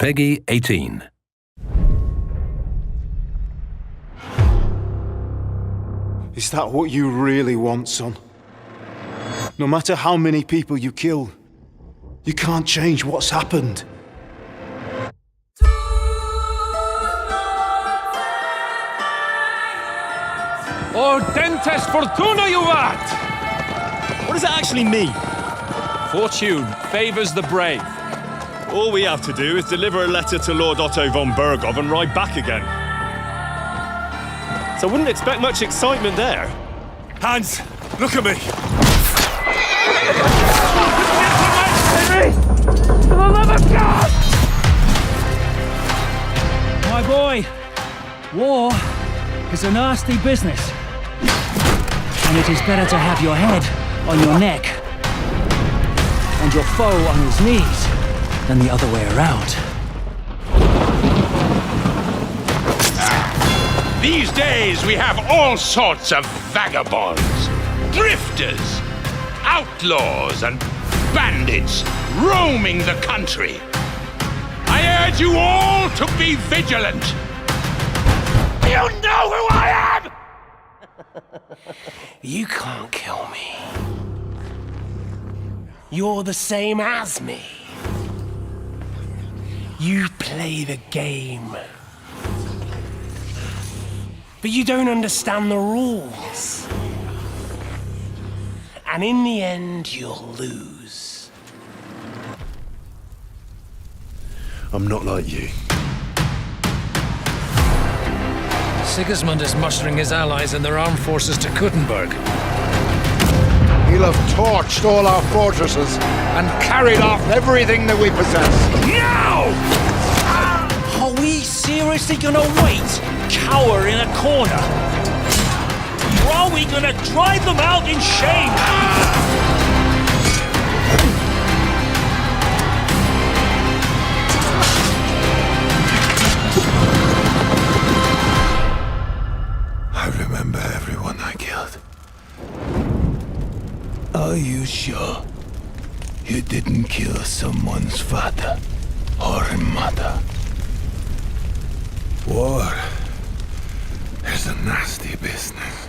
Peggy 18. Is that what you really want, son? No matter how many people you kill, you can't change what's happened. Ordentes fortuna juvat! What does that actually mean? Fortune favours the brave. All we have to do is deliver a letter to Lord Otto von Bergov and ride back again. So I wouldn't expect much excitement there. Hans, look at me. My boy, war is a nasty business. And it is better to have your head on your neck and your foe on his knees than the other way around. These days we have all sorts of vagabonds, drifters, outlaws, and bandits roaming the country. I urge you all to be vigilant. You know who I am! You can't kill me. You're the same as me. You play the game. But you don't understand the rules. And in the end, you'll lose. I'm not like you. Sigismund is mustering his allies and their armed forces to Kuttenberg He'll have torched all our fortresses and carried off everything that we possess. Now! Are we seriously gonna wait, cower in a corner? Or are we gonna drive them out in shame? Are you sure you didn't kill someone's father or mother? War is a nasty business.